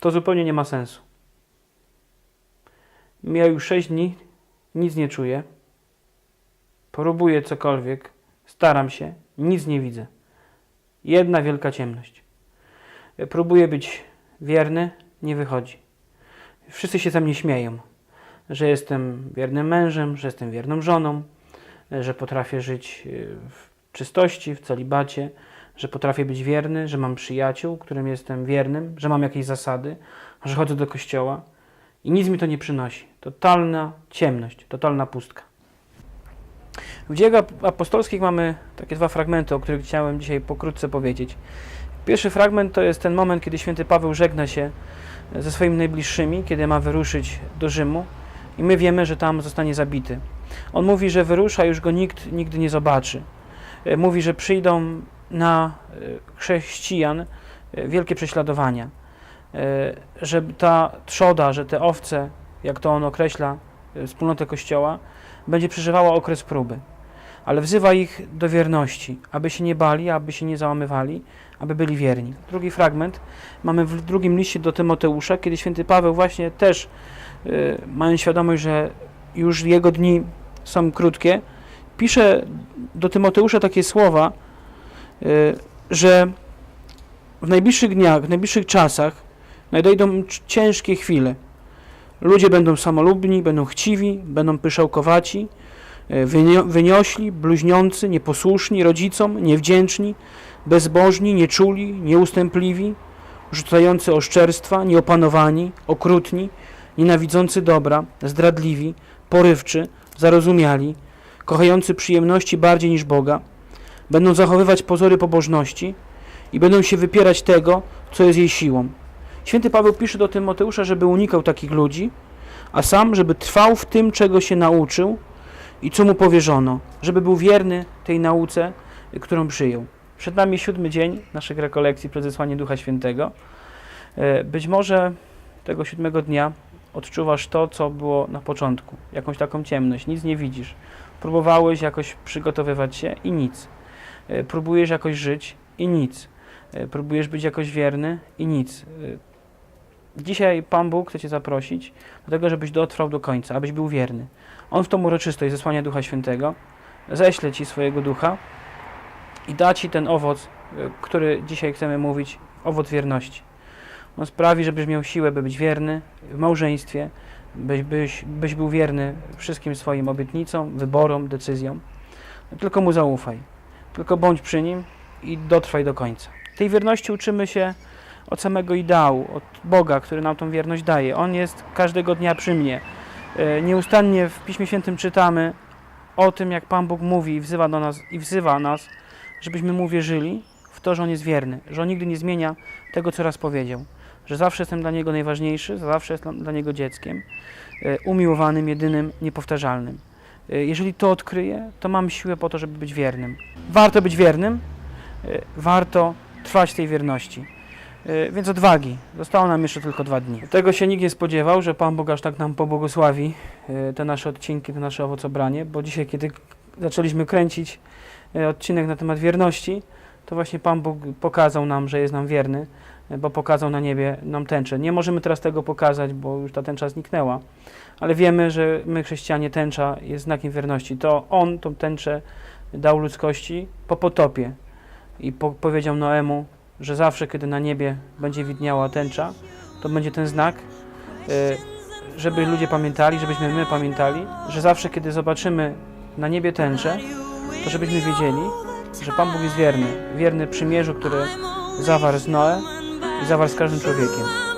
to zupełnie nie ma sensu. Mija już 6 dni, nic nie czuję. Próbuję cokolwiek, staram się, nic nie widzę. Jedna wielka ciemność. Próbuję być wierny, nie wychodzi. Wszyscy się ze mnie śmieją, że jestem wiernym mężem, że jestem wierną żoną, że potrafię żyć w czystości, w celibacie, że potrafię być wierny, że mam przyjaciół, którym jestem wiernym, że mam jakieś zasady, że chodzę do kościoła i nic mi to nie przynosi. Totalna ciemność, totalna pustka. W dziejach ap- apostolskich mamy takie dwa fragmenty, o których chciałem dzisiaj pokrótce powiedzieć. Pierwszy fragment to jest ten moment, kiedy święty Paweł żegna się ze swoimi najbliższymi, kiedy ma wyruszyć do Rzymu i my wiemy, że tam zostanie zabity. On mówi, że wyrusza, już go nikt nigdy nie zobaczy. E, Mówi, że przyjdą na e, chrześcijan e, wielkie prześladowania. E, Że ta trzoda, że te owce, jak to on określa, wspólnotę Kościoła, będzie przeżywała okres próby. Ale wzywa ich do wierności, aby się nie bali, aby się nie załamywali, aby byli wierni. Drugi fragment mamy w drugim liście do Tymoteusza, kiedy święty Paweł właśnie też, y, mając świadomość, że już jego dni są krótkie, pisze do Tymoteusza takie słowa, że w najbliższych dniach, w najbliższych czasach nadejdą ciężkie chwile. Ludzie będą samolubni, będą chciwi, będą pyszałkowaci, y, wynio- wyniośli, bluźniący, nieposłuszni rodzicom, niewdzięczni, bezbożni, nieczuli, nieustępliwi, rzucający oszczerstwa, nieopanowani, okrutni, nienawidzący dobra, zdradliwi, porywczy, zarozumiali, kochający przyjemności bardziej niż Boga, będą zachowywać pozory pobożności i będą się wypierać tego, co jest jej siłą. Święty Paweł pisze do Tymoteusza, żeby unikał takich ludzi, a sam, żeby trwał w tym, czego się nauczył i co mu powierzono, żeby był wierny tej nauce, którą przyjął. Przed nami siódmy dzień naszych rekolekcji przez zesłanie Ducha Świętego. E, Być może tego siódmego dnia odczuwasz to, co było na początku, jakąś taką ciemność, nic nie widzisz. Próbowałeś jakoś przygotowywać się i nic. E, Próbujesz jakoś żyć i nic. E, Próbujesz być jakoś wierny i nic. E, Dzisiaj Pan Bóg chce Cię zaprosić do tego, żebyś dotrwał do końca, abyś był wierny. On w tą uroczystość zesłania Ducha Świętego ześle Ci swojego Ducha i da Ci ten owoc, który dzisiaj chcemy mówić, owoc wierności. On sprawi, żebyś miał siłę, by być wierny w małżeństwie, byś, byś, byś był wierny wszystkim swoim obietnicom, wyborom, decyzjom. Tylko Mu zaufaj. Tylko bądź przy Nim i dotrwaj do końca. Tej wierności uczymy się od samego ideału, od Boga, który nam tą wierność daje. On jest każdego dnia przy mnie. E, Nieustannie w Piśmie Świętym czytamy o tym, jak Pan Bóg mówi i wzywa do nas i wzywa nas, żebyśmy mu wierzyli w to, że on jest wierny, że on nigdy nie zmienia tego, co raz powiedział, że zawsze jestem dla niego najważniejszy, zawsze jestem dla niego dzieckiem, e, umiłowanym, jedynym, niepowtarzalnym. E, Jeżeli to odkryję, to mam siłę po to, żeby być wiernym. Warto być wiernym, e, warto trwać tej wierności. E, Więc odwagi. Zostało nam jeszcze tylko dwa dni. Tego się nikt nie spodziewał, że Pan Bóg aż tak nam pobłogosławi te nasze odcinki, to nasze owocobranie, bo dzisiaj, kiedy zaczęliśmy kręcić odcinek na temat wierności, to właśnie Pan Bóg pokazał nam, że jest nam wierny, bo pokazał na niebie nam tęczę. Nie możemy teraz tego pokazać, bo już ta tęcza zniknęła, ale wiemy, że my, chrześcijanie, tęcza jest znakiem wierności. To On tą tęczę dał ludzkości po potopie i po, powiedział Noemu, że zawsze, kiedy na niebie będzie widniała tęcza, to będzie ten znak, e, żeby ludzie pamiętali, żebyśmy my pamiętali, że zawsze, kiedy zobaczymy na niebie tęczę, to żebyśmy wiedzieli, że Pan Bóg jest wierny. Wierny przymierzu, które zawarł z Noe i zawarł z każdym człowiekiem.